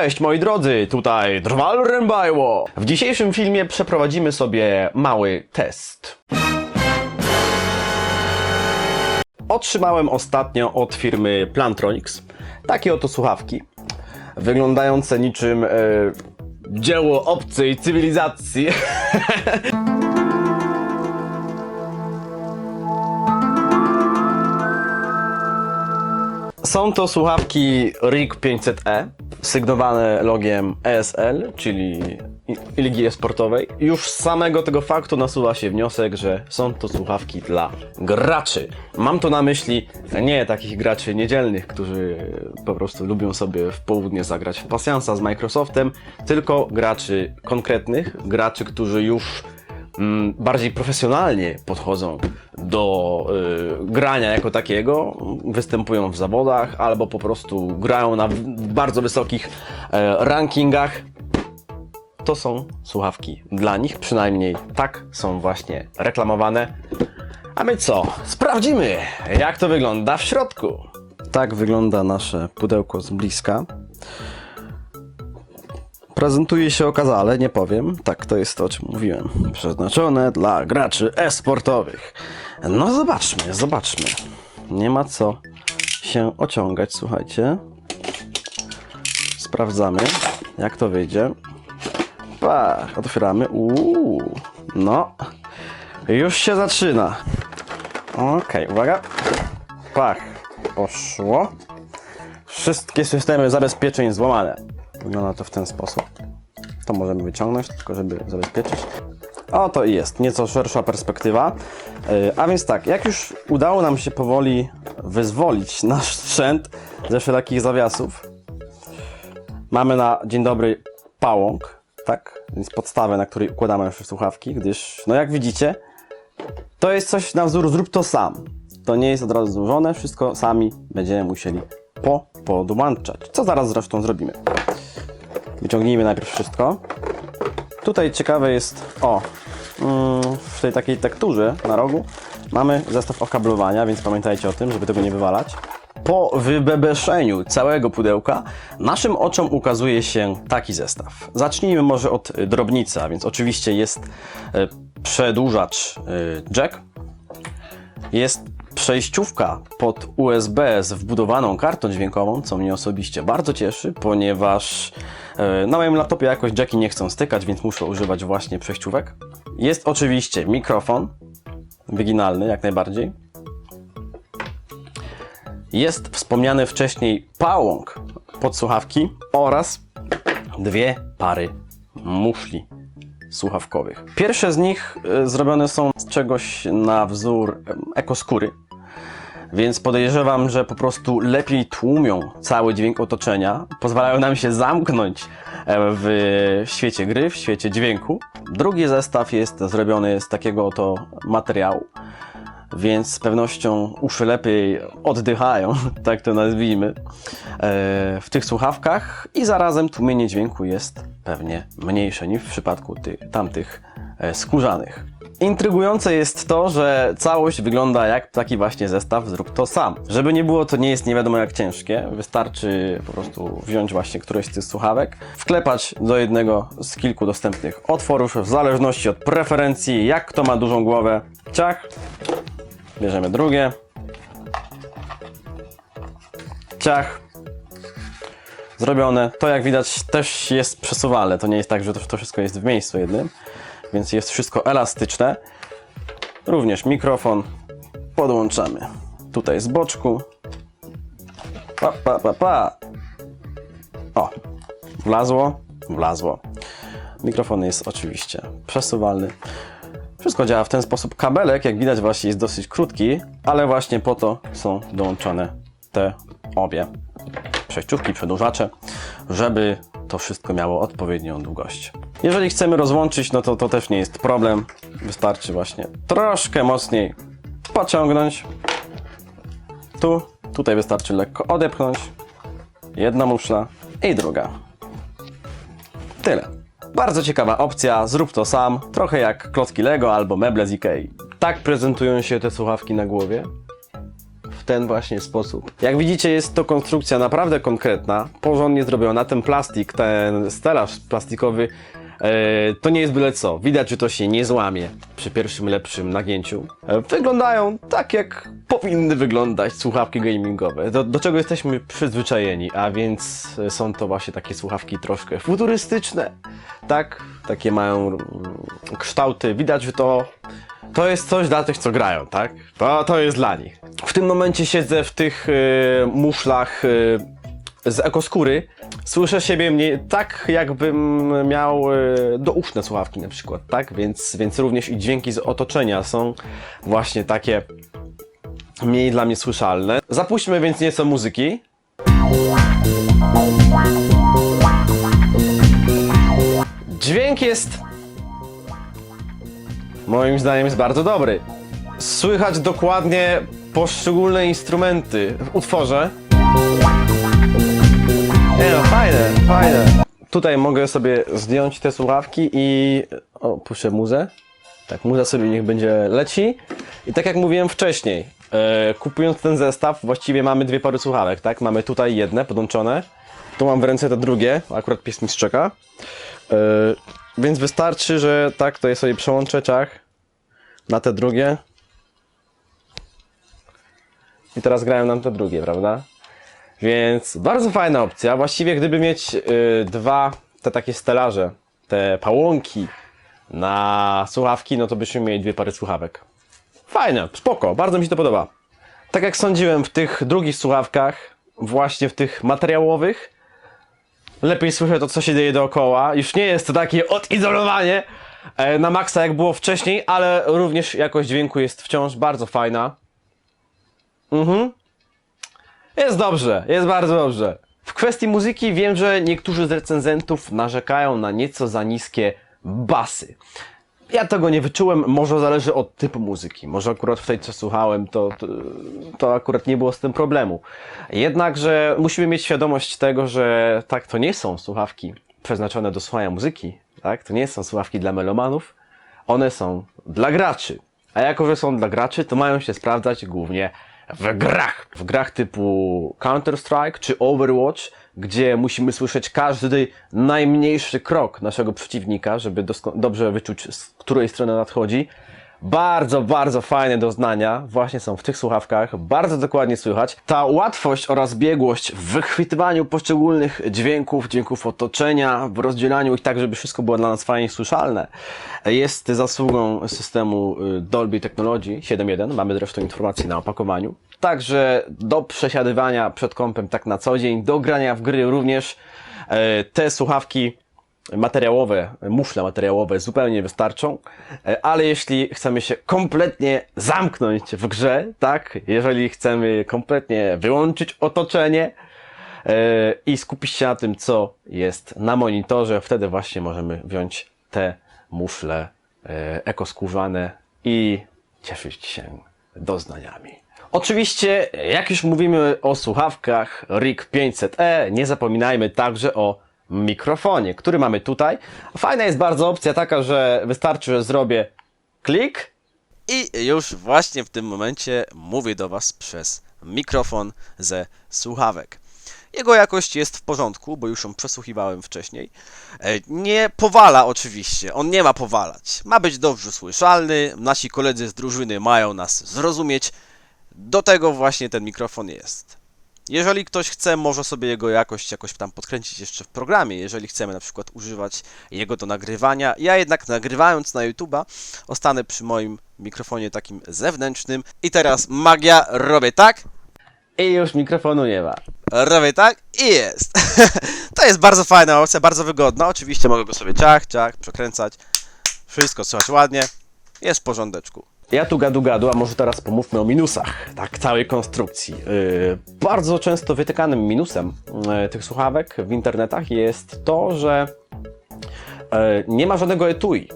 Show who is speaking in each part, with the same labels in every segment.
Speaker 1: Cześć moi drodzy, tutaj Drwal Rębajło. W dzisiejszym filmie przeprowadzimy sobie mały test. Otrzymałem ostatnio od firmy Plantronics takie oto słuchawki, wyglądające niczym e, dzieło obcej cywilizacji. Są to słuchawki RIG 500E, sygnowane logiem ESL, czyli Ligi Esportowej. Już z samego tego faktu nasuwa się wniosek, że są to słuchawki dla graczy. Mam tu na myśli nie takich graczy niedzielnych, którzy po prostu lubią sobie w południe zagrać w pasjansa z Microsoftem, tylko graczy konkretnych, graczy, którzy już bardziej profesjonalnie podchodzą do y, grania jako takiego, występują w zawodach albo po prostu grają na bardzo wysokich e, rankingach. To są słuchawki dla nich, przynajmniej tak są właśnie reklamowane. A my co? Sprawdzimy, jak to wygląda w środku. Tak wygląda nasze pudełko z bliska. Prezentuje się okazale, nie powiem. Tak, to jest to, o czym mówiłem. Przeznaczone dla graczy e-sportowych. No zobaczmy, zobaczmy. Nie ma co się ociągać, słuchajcie. Sprawdzamy, jak to wyjdzie. Pach, otwieramy. Uuu, no. Już się zaczyna. Okej, uwaga. Pach, poszło. Wszystkie systemy zabezpieczeń złamane. Wygląda to w ten sposób. To możemy wyciągnąć, tylko żeby zabezpieczyć. Oto i jest, nieco szersza perspektywa. Yy, A więc tak, jak już udało nam się powoli wyzwolić nasz sprzęt ze wszelakich zawiasów, mamy na dzień dobry pałąk, tak? Więc podstawę, na której układamy nasze słuchawki, gdyż, no jak widzicie, to jest coś na wzór zrób to sam. To nie jest od razu złożone, wszystko sami będziemy musieli po podłączać. Co zaraz zresztą zrobimy. Wyciągnijmy najpierw wszystko. Tutaj ciekawe jest, o, mm, w tej takiej tekturze na rogu mamy zestaw okablowania, więc pamiętajcie o tym, żeby tego nie wywalać. Po wybebeszeniu całego pudełka naszym oczom ukazuje się taki zestaw. Zacznijmy może od y, drobnicy, a więc oczywiście jest y, przedłużacz y, jack, jest przejściówka pod USB z wbudowaną kartą dźwiękową, co mnie osobiście bardzo cieszy, ponieważ e, na moim laptopie jakoś jacki nie chcą stykać, więc muszę używać właśnie przejściówek. Jest oczywiście mikrofon, wyginalny jak najbardziej. Jest wspomniany wcześniej pałąk pod słuchawki oraz dwie pary muszli słuchawkowych. Pierwsze z nich e, zrobione są z czegoś na wzór ekoskóry, więc podejrzewam, że po prostu lepiej tłumią cały dźwięk otoczenia, pozwalają nam się zamknąć e, w świecie gry, w świecie dźwięku. Drugi zestaw jest zrobiony z takiego oto materiału, więc z pewnością uszy lepiej oddychają, tak to nazwijmy, e, w tych słuchawkach i zarazem tłumienie dźwięku jest pewnie mniejsze niż w przypadku ty, tamtych skórzanych. Intrygujące jest to, że całość wygląda jak taki właśnie zestaw zrób to sam. Żeby nie było, to nie jest nie wiadomo jak ciężkie. Wystarczy po prostu wziąć właśnie któreś z tych słuchawek, wklepać do jednego z kilku dostępnych otworów, w zależności od preferencji, jak kto ma dużą głowę. Ciach, Bierzemy drugie. Ciach. Zrobione. To jak widać też jest przesuwalne. To nie jest tak, że to, to wszystko jest w miejscu jednym. Więc jest wszystko elastyczne. Również mikrofon podłączamy. Tutaj z boczku. Pa, pa, pa, pa. O, wlazło, wlazło. Mikrofon jest oczywiście przesuwalny. Wszystko działa w ten sposób. Kabelek, jak widać, właśnie jest dosyć krótki, ale właśnie po to są dołączone te obie przejściówki, przedłużacze, żeby to wszystko miało odpowiednią długość. Jeżeli chcemy rozłączyć, no to to też nie jest problem. Wystarczy właśnie troszkę mocniej pociągnąć. Tu, tutaj wystarczy lekko odepchnąć. Jedna muszla i druga. Tyle. Bardzo ciekawa opcja, zrób to sam, trochę jak klocki Lego albo meble z Ikei. Tak prezentują się te słuchawki na głowie. W ten właśnie sposób. Jak widzicie, jest to konstrukcja naprawdę konkretna, porządnie zrobiona. Ten plastik, ten stelaż plastikowy, to nie jest byle co. Widać, że to się nie złamie przy pierwszym lepszym nagięciu. E, wyglądają tak, jak powinny wyglądać słuchawki gamingowe, do, do czego jesteśmy przyzwyczajeni, a więc e, są to właśnie takie słuchawki troszkę futurystyczne, tak? Takie mają mm, kształty. Widać, że to to jest coś dla tych, co grają, tak? To, to jest dla nich. W tym momencie siedzę w tych y, muszlach y, z ekoskóry. Słyszę siebie mniej, tak jakbym miał y, douszne słuchawki na przykład, tak? Więc, więc również i dźwięki z otoczenia są właśnie takie mniej dla mnie słyszalne. Zapuśćmy więc nieco muzyki. Dźwięk jest moim zdaniem jest bardzo dobry. Słychać dokładnie poszczególne instrumenty w utworze. Nie no, fajne, fajne. Tutaj mogę sobie zdjąć te słuchawki i... O, puszczę muzę. Tak, muza sobie niech będzie leci. I tak jak mówiłem wcześniej, e, kupując ten zestaw, właściwie mamy dwie pary słuchawek, tak? Mamy tutaj jedne podłączone. Tu mam w ręce te drugie, akurat pies mi szczeka. E, więc wystarczy, że tak, tutaj sobie przełączę ciach na te drugie. I teraz grają nam te drugie, prawda? Więc bardzo fajna opcja. Właściwie gdyby mieć y, dwa te takie stelaże, te pałąki na słuchawki, no to byśmy mieli dwie pary słuchawek. Fajne, spoko, bardzo mi się to podoba. Tak jak sądziłem w tych drugich słuchawkach, właśnie w tych materiałowych, lepiej słyszę to, co się dzieje dookoła. Już nie jest to takie odizolowanie e, na maksa, jak było wcześniej, ale również jakość dźwięku jest wciąż bardzo fajna. Mhm. Jest dobrze, jest bardzo dobrze. W kwestii muzyki wiem, że niektórzy z recenzentów narzekają na nieco za niskie basy. Ja tego nie wyczułem, może zależy od typu muzyki. Może akurat w tej, co słuchałem, to, to, to akurat nie było z tym problemu. Jednakże musimy mieć świadomość tego, że tak, to nie są słuchawki przeznaczone do słuchania muzyki, tak? To nie są słuchawki dla melomanów, one są dla graczy. A jako, że są dla graczy, to mają się sprawdzać głównie w grach. W grach typu Counter-Strike czy Overwatch, gdzie musimy słyszeć każdy najmniejszy krok naszego przeciwnika, żeby dobrze wyczuć, z której strony nadchodzi. Bardzo, bardzo fajne doznania właśnie są w tych słuchawkach, bardzo dokładnie słychać. Ta łatwość oraz biegłość w wychwytywaniu poszczególnych dźwięków, dźwięków otoczenia, w rozdzielaniu ich tak, żeby wszystko było dla nas fajnie słyszalne, jest zasługą systemu y, Dolby Technology 7.1. Mamy zresztą informacje na opakowaniu. Także do przesiadywania przed kąpem tak na co dzień, do grania w gry również e, te słuchawki materiałowe, muszle materiałowe zupełnie wystarczą, E, ale jeśli chcemy się kompletnie zamknąć w grze, tak, jeżeli chcemy kompletnie wyłączyć otoczenie e, i skupić się na tym, co jest na monitorze, wtedy właśnie możemy wziąć te muszle e, ekoskórzane i cieszyć się doznaniami. Oczywiście, jak już mówimy o słuchawkach RIG 500E, nie zapominajmy także o mikrofonie, który mamy tutaj. Fajna jest bardzo opcja taka, że wystarczy, że zrobię klik
Speaker 2: I już właśnie w tym momencie mówię do Was przez mikrofon ze słuchawek. Jego jakość jest w porządku, bo już ją przesłuchiwałem wcześniej. E, Nie powala oczywiście, on nie ma powalać. Ma być dobrze słyszalny, nasi koledzy z drużyny mają nas zrozumieć. Do tego właśnie ten mikrofon jest. Jeżeli ktoś chce, może sobie jego jakość jakoś tam podkręcić jeszcze w programie, jeżeli chcemy na przykład używać jego do nagrywania. Ja jednak nagrywając na YouTube'a ostanę przy moim mikrofonie takim zewnętrznym i teraz magia, robię tak,
Speaker 1: i już mikrofonu nie ma.
Speaker 2: robię tak i jest. to jest bardzo fajna opcja, bardzo wygodna. Oczywiście mogę go sobie ciach, ciach, przekręcać. Wszystko słychać ładnie. Jest w porządeczku.
Speaker 1: Ja tu gadu gadu, a może teraz pomówmy o minusach, tak, całej konstrukcji. Yy, bardzo często wytykanym minusem yy, tych słuchawek w internetach jest to, że yy, nie ma żadnego etui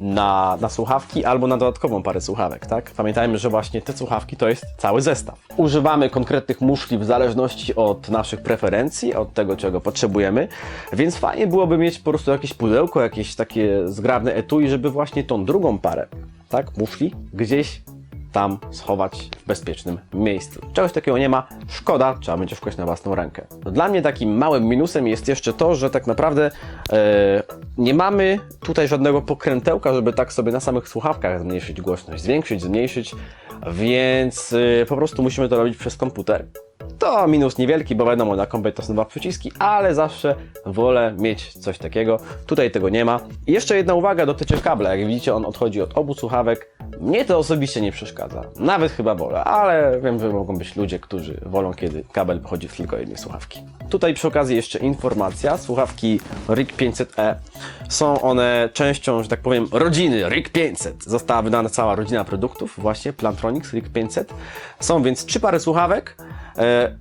Speaker 1: na, na słuchawki albo na dodatkową parę słuchawek, tak? Pamiętajmy, że właśnie te słuchawki to jest cały zestaw. Używamy konkretnych muszli w zależności od naszych preferencji, od tego, czego potrzebujemy, więc fajnie byłoby mieć po prostu jakieś pudełko, jakieś takie zgrabne etui, żeby właśnie tą drugą parę, tak, muszli gdzieś tam schować w bezpiecznym miejscu. Czegoś takiego nie ma, szkoda, trzeba będzie szukać na własną rękę. No, Dla mnie takim małym minusem jest jeszcze to, że tak naprawdę e, nie mamy tutaj żadnego pokrętełka, żeby tak sobie na samych słuchawkach zmniejszyć głośność, zwiększyć, zmniejszyć, więc e, po prostu musimy to robić przez komputer. To minus niewielki, bo wiadomo, na kompie to są dwa przyciski, ale zawsze wolę mieć coś takiego. Tutaj tego nie ma. I jeszcze jedna uwaga dotyczy kabla. Jak widzicie, on odchodzi od obu słuchawek. Mnie to osobiście nie przeszkadza. Nawet chyba wolę, ale wiem, że mogą być ludzie, którzy wolą, kiedy kabel wychodzi z tylko jednej słuchawki. Tutaj przy okazji jeszcze informacja. Słuchawki RIG 500E są one częścią, że tak powiem, rodziny RIG 500. Została wydana cała rodzina produktów, właśnie Plantronics RIG 500. Są więc trzy pary słuchawek. E,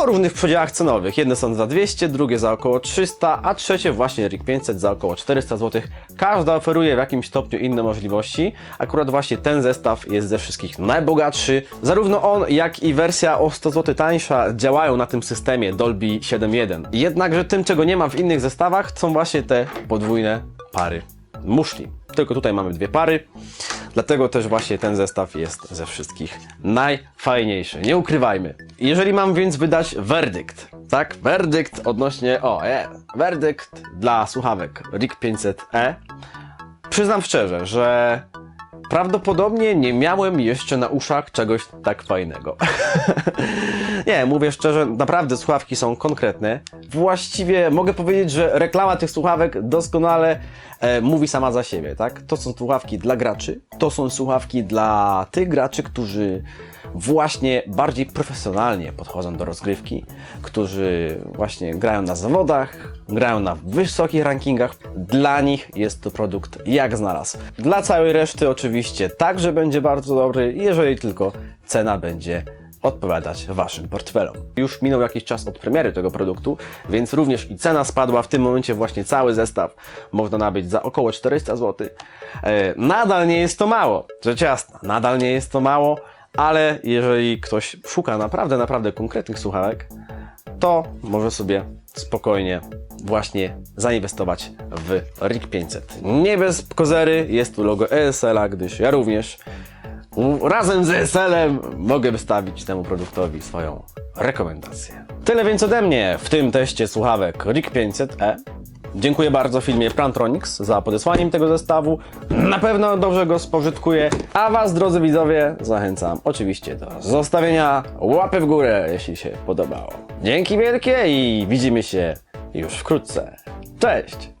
Speaker 1: o różnych przedziałach cenowych. Jedne są za 200, drugie za około 300, a trzecie właśnie RIG 500 za około 400 zł. Każda oferuje w jakimś stopniu inne możliwości. Akurat właśnie ten zestaw jest ze wszystkich najbogatszy. Zarówno on, jak i wersja o 100 zł tańsza działają na tym systemie Dolby 7.1. Jednakże tym, czego nie ma w innych zestawach, są właśnie te podwójne pary muszli. Tylko tutaj mamy dwie pary, dlatego też właśnie ten zestaw jest ze wszystkich najfajniejszy. Nie ukrywajmy. Jeżeli mam więc wydać werdykt, tak? Werdykt odnośnie, o, e, werdykt dla słuchawek RIG 500E. Przyznam szczerze, że prawdopodobnie nie miałem jeszcze na uszach czegoś tak fajnego. nie, mówię szczerze, naprawdę słuchawki są konkretne. Właściwie mogę powiedzieć, że reklama tych słuchawek doskonale e, mówi sama za siebie, tak? To są słuchawki dla graczy, to są słuchawki dla tych graczy, którzy właśnie bardziej profesjonalnie podchodzą do rozgrywki, którzy właśnie grają na zawodach, grają na wysokich rankingach. Dla nich jest to produkt jak znalazł. Dla całej reszty oczywiście także będzie bardzo dobry, jeżeli tylko cena będzie odpowiadać waszym portfelom. Już minął jakiś czas od premiery tego produktu, więc również i cena spadła. W tym momencie właśnie cały zestaw można nabyć za około 400 zł. E, nadal nie jest to mało, rzecz jasna, nadal nie jest to mało, ale jeżeli ktoś szuka naprawdę, naprawdę konkretnych słuchawek, to może sobie spokojnie właśnie zainwestować w RIG 500. Nie bez kozery, jest tu logo ESL-a, gdyż ja również razem z ESL-em mogę wystawić temu produktowi swoją rekomendację. Tyle więc ode mnie w tym teście słuchawek RIG 500E. Dziękuję bardzo filmie Plantronics za podesłanie mi tego zestawu. Na pewno dobrze go spożytkuję. A Was, drodzy widzowie, zachęcam oczywiście do zostawienia łapy w górę, jeśli się podobało. Dzięki wielkie i widzimy się już wkrótce. Cześć!